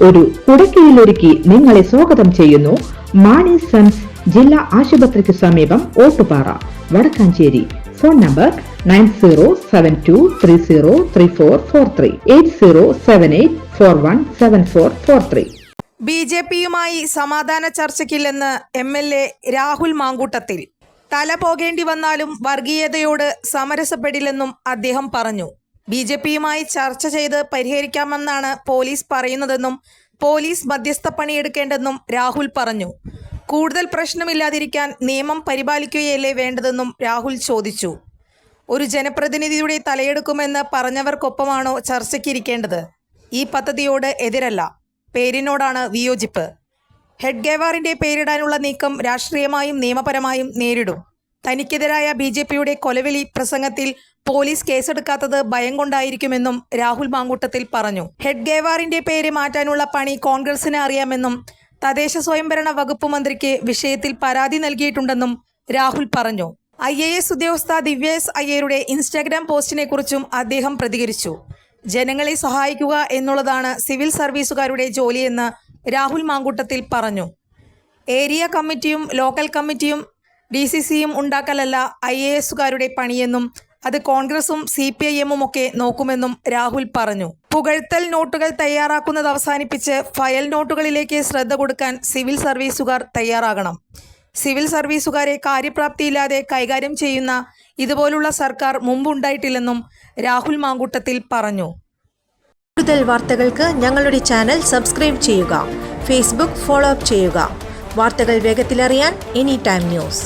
ഒരു കുടക്കീഴിലൊരുക്കി നിങ്ങളെ സ്വാഗതം ചെയ്യുന്നു. മാണി സൺസ് ജില്ലാ ആശുപത്രിക്ക് സമീപം Ottupara Vadakkanchery. Phone number nine zero seven two three zero three four four three eight zero seven eight four one seven four four three. B J പിയുമായി സമാധാന ചർച്ചയ്ക്കില്ലെന്ന് M L A Rahul Mamkootathil. തല പോകേണ്ടി വന്നാലും വർഗീയതയോട് സമരസപ്പെടില്ലെന്നും അദ്ദേഹം പറഞ്ഞു. B J പിയുമായി ചർച്ച ചെയ്ത് പരിഹരിക്കാമെന്നാണ് പോലീസ് പറയുന്നതെന്നും പോലീസ് മധ്യസ്ഥ പണിയെടുക്കേണ്ടെന്നും രാഹുൽ പറഞ്ഞു. കൂടുതൽ പ്രശ്നമില്ലാതിരിക്കാൻ നിയമം പരിപാലിക്കുകയല്ലേ വേണ്ടതെന്നും രാഹുൽ ചോദിച്ചു. ഒരു ജനപ്രതിനിധിയുടെ തലയെടുക്കുമെന്ന് പറഞ്ഞവർക്കൊപ്പമാണോ ചർച്ചയ്ക്കിരിക്കേണ്ടത്? ഈ പദ്ധതിയോട് എതിരല്ല. പേരിനോടാണ് വിയോജിപ്പ്. ഹെഡ് ഗേവാറിന്റെ പേരിടാനുള്ള നീക്കം രാഷ്ട്രീയമായും നിയമപരമായും നേരിടും. തനിക്കെതിരായ ബി ജെ പിയുടെ കൊലവിളി പ്രസംഗത്തിൽ പോലീസ് കേസെടുക്കാത്തത് ഭയം കൊണ്ടായിരിക്കുമെന്നും രാഹുൽ മാങ്കൂട്ടത്തിൽ പറഞ്ഞു. ഹെഡ് ഗേവാറിന്റെ പേര് മാറ്റാനുള്ള പണി കോൺഗ്രസിന് അറിയാമെന്നും തദ്ദേശ സ്വയംഭരണ വകുപ്പ് മന്ത്രിക്ക് വിഷയത്തിൽ പരാതി നൽകിയിട്ടുണ്ടെന്നും രാഹുൽ പറഞ്ഞു. ഐ എ എസ് ഉദ്യോഗസ്ഥ ദിവ്യ എസ് അയ്യരുടെ ഇൻസ്റ്റാഗ്രാം പോസ്റ്റിനെ കുറിച്ചും അദ്ദേഹം പ്രതികരിച്ചു. ജനങ്ങളെ സഹായിക്കുക എന്നുള്ളതാണ് സിവിൽ സർവീസുകാരുടെ ജോലിയെന്ന് രാഹുൽ മാങ്കൂട്ടത്തിൽ പറഞ്ഞു. ഏരിയ കമ്മിറ്റിയും ലോക്കൽ കമ്മിറ്റിയും ഡി സി സിയും ഉണ്ടാക്കലല്ല ഐ എ എസുകാരുടെ പണിയെന്നും അത് കോൺഗ്രസും സി പി ഐ എമ്മും ഒക്കെ നോക്കുമെന്നും രാഹുൽ പറഞ്ഞു. പുകഴ്ത്തൽ നോട്ടുകൾ തയ്യാറാക്കുന്നത് അവസാനിപ്പിച്ച് ഫയൽ നോട്ടുകളിലേക്ക് ശ്രദ്ധ കൊടുക്കാൻ സിവിൽ സർവീസുകാർ തയ്യാറാകണം. സിവിൽ സർവീസുകാരെ കാര്യപ്രാപ്തിയില്ലാതെ കൈകാര്യം ചെയ്യുന്ന ഇതുപോലുള്ള സർക്കാർ മുമ്പുണ്ടായിട്ടില്ലെന്നും രാഹുൽ മാങ്കൂട്ടത്തിൽ പറഞ്ഞു. കൂടുതൽ വാർത്തകൾക്ക് ഞങ്ങളുടെ ചാനൽ സബ്സ്ക്രൈബ് ചെയ്യുക ഫേസ്ബുക്ക് ഫോളോ അപ്പ് ചെയ്യുക. വാർത്തകൾ വേഗത്തിലറിയാൻ എനി ടൈം ന്യൂസ്.